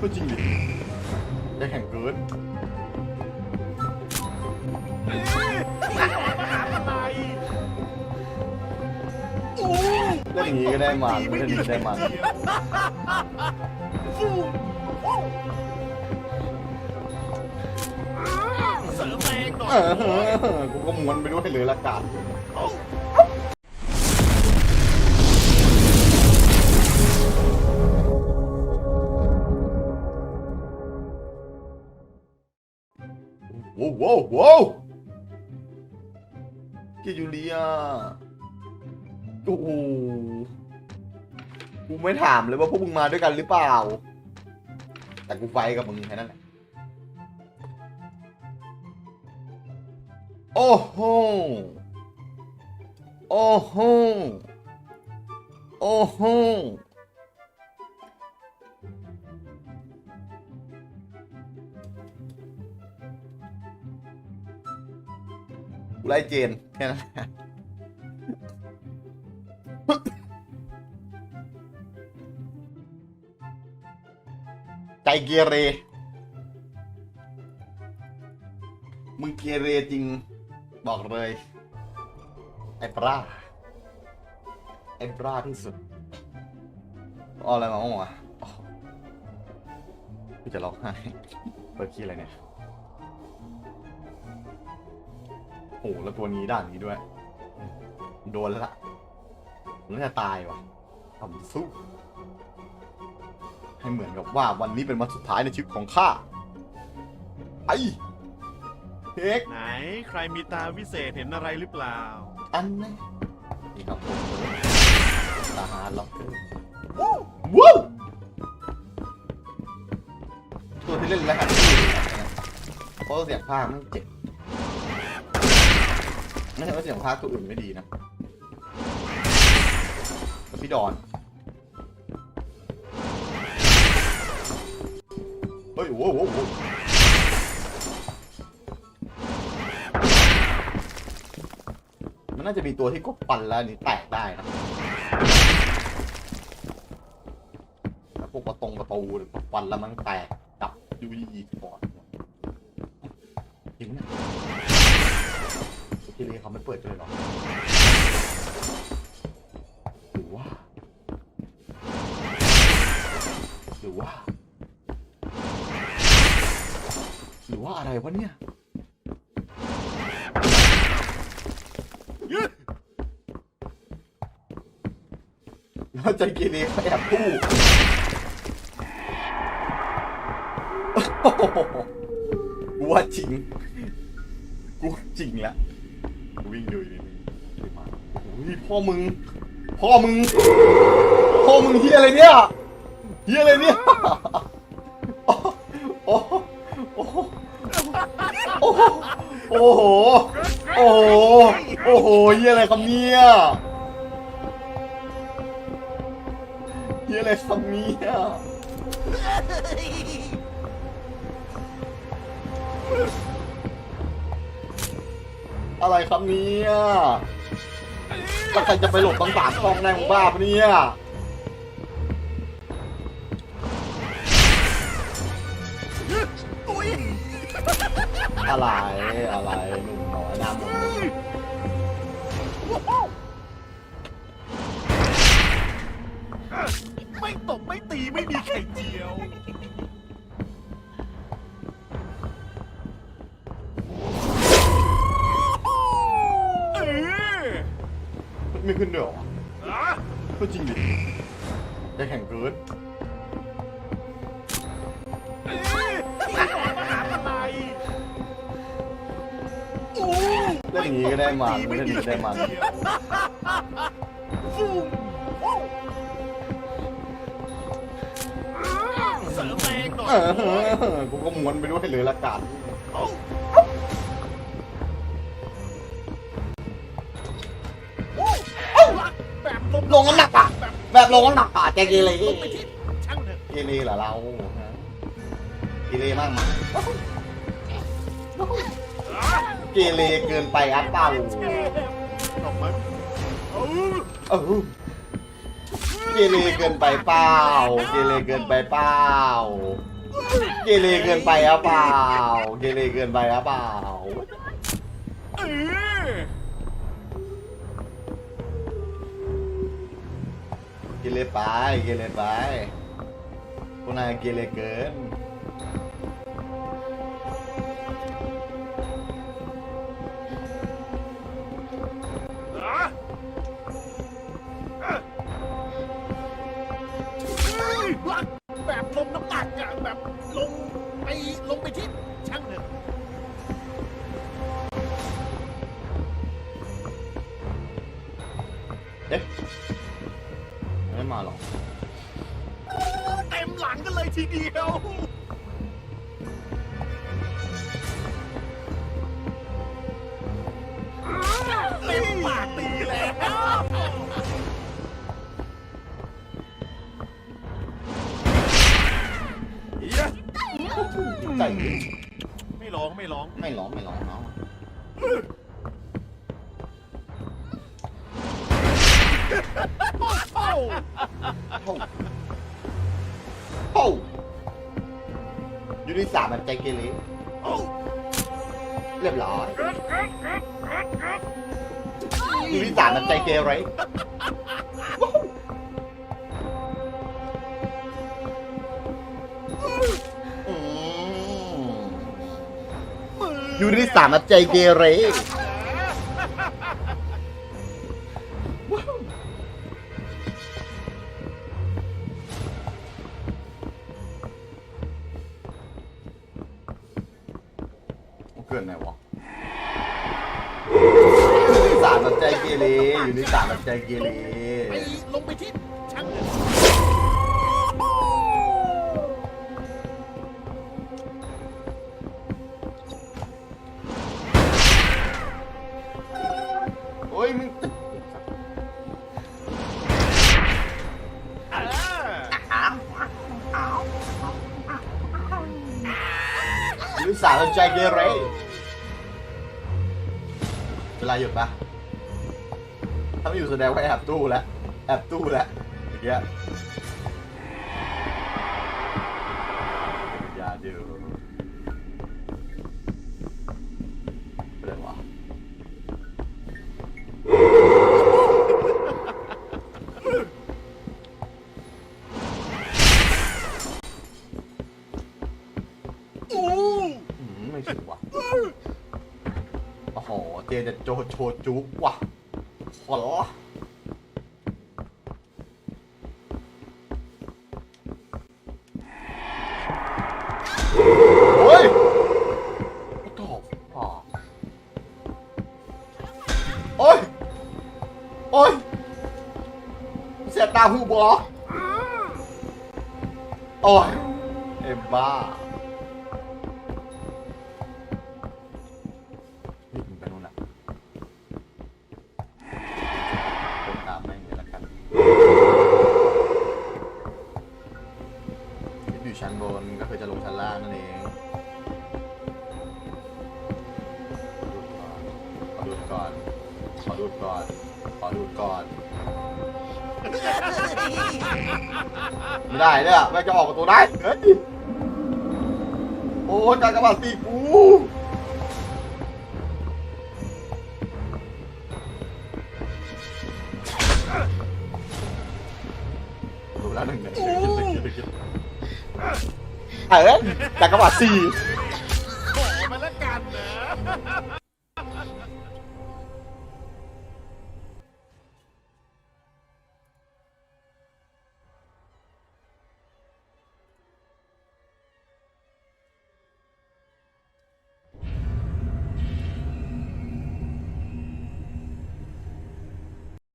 พูดจริงดิจะแข่งเกินเล่นอย่างนี้ก็ได้มันเล่นอย่างนี้ได้มันเสริมแรงหน่อเอยอกูก็ม้วนไปด้วยเลยละกัน ว้าวว้าวว้าวเกยูเลียโอ้โหกูไม่ถามเลยว่าพวกมึงมาด้วยกันหรือเปล่า แต่กูไฟกับมึงแค่นั้นแหละโอ้โห โอ้โห โอ้โห ไล่เจนแค่นั้นใจเกเร มึงเกเรจริง บอกเลย ไอ้ปลาไอ้ปลาที่สุดเอาอะไรมาบ้างวะพี่จะร้องไห้เปิดคีย์อะไรเนี่ย โอ้โหแล้วตัวนี้ด่านนี้ด้วย โดนแล้วล่ะผมน่าจะตายวะทำสู้ ให้เหมือนกับว่าวันนี้เป็นวันสุดท้ายในชีวิตของข้าไอ้เฮกไหนใครมีตาวิเศษเห็นอะไรหรือเปล่า อันนี้นี่ครับผมทหารล็อกเกอร์วู้ตัวที่เล่นรหัสที่เพราะเสียงภาคมันเจ็บ ไม่ใช่ว่าเสียงภาคตัวอื่นไม่ดีนะพี่ดอน เฮ้ย โว้โว้โว้มันน่าจะมีตัวที่กดปันแล้วนี่แตกได้นะพวกประตงประตูหรือปันแล้วมันแตกดับยูยีก่อนจริงนะ ทีนี้เขาไม่เปิดเลยหรอหรือว่าหรือว่า หรือว่าอะไรวะเนี่ยแล้วใจเกเรเขาแอบพูดกูว่าจริงกูว่าจริงและกู วิ่งดูอยู่นี่ดูมาโอ้ยพ่อมึง พ่อมึง พ่อมึงเฮียอะไรเนี่ยเฮียอะไรเนี่ยโอ้โหโอ้โหโอ้โหโอ้โห โอ้โห โอ้โหเฮียอะไรครับเนี่ยเฮียอะไรครับเนี่ย อะไรครับเนี่ยแล้วใครจะไปหลบตั้งสามกล้องได้มึงบ้าปะเนี่ยอุ้ยอะไรอะไรหนุ่มน้อยหน้ามน จริงดิจะแข่งเกินเล่นอย่างนี้ก็ได้มันเล่นอย่างนี้ก็ได้มันเสริมแรงหน่อเออกูก็ม้วนไปด้วยเลยละกัน แบบลงน้ำหนักอะ แบบลงน้ำหนักอะแกเกเรลงไปที่ช่างเถอะเกเรเหรอเราฮะเกเรมากมั้ยเกเรเกินไปอัดเปล่าเจ็บออกมาเอาเออเกเรเกินไปเปล่าเกเรเกินไปเปล่าเกเรเกินไปหรือเปล่าเกเรเกินไปหรือเปล่า เออเกเรไปเกเรไปพวกนายเกเรเกิน ไม่มาหรอกเต็มหลังกันเลยทีเดียวเต็มปากตีแล้วใจเย็นไม่ร้องไม่ร้องไม่ร้องไม่ร้องเนาะ โอ้โอ้ยูนิสามันใจเกเรโอ้เรียบร้อยยูนิสามันใจเกเร อืมยูนิสามมันใจเกเร เรยูนิสามมันใจเกเรไปลงไปที่ช่างเถอะโอ้ยมึงอ่ายูนิสามมันใจเกเรเวลาหยุดปะ ถ้าไม่อยู่แสดงว่าแอบตู้แล้วแอบตู้แล้วอย่างเงี้ยอย่าดูอะไรวะอู้อืมไม่ถึงว่ะโอ้โหเจจะโจโชจุกว่ะ ขอร้อโอ้ยโอ้โหพ่อโอ้ย โอ้ย เสียตาหูบอโอ้ย เอ็มบ้า บนก็คือจะลงชั้นล่างนั่นเองขอดูดก่อน ขอดูดก่อน ขอดูดก่อน ไม่ได้เนี่ยแม่งจะออกประตูได้เฮ้ยโอ้ยการกระบาดตีกูดูแล้วหนึ่งเนี่ย เออจากกระบาดสี่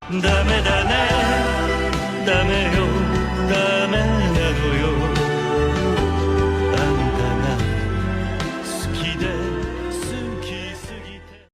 ขอ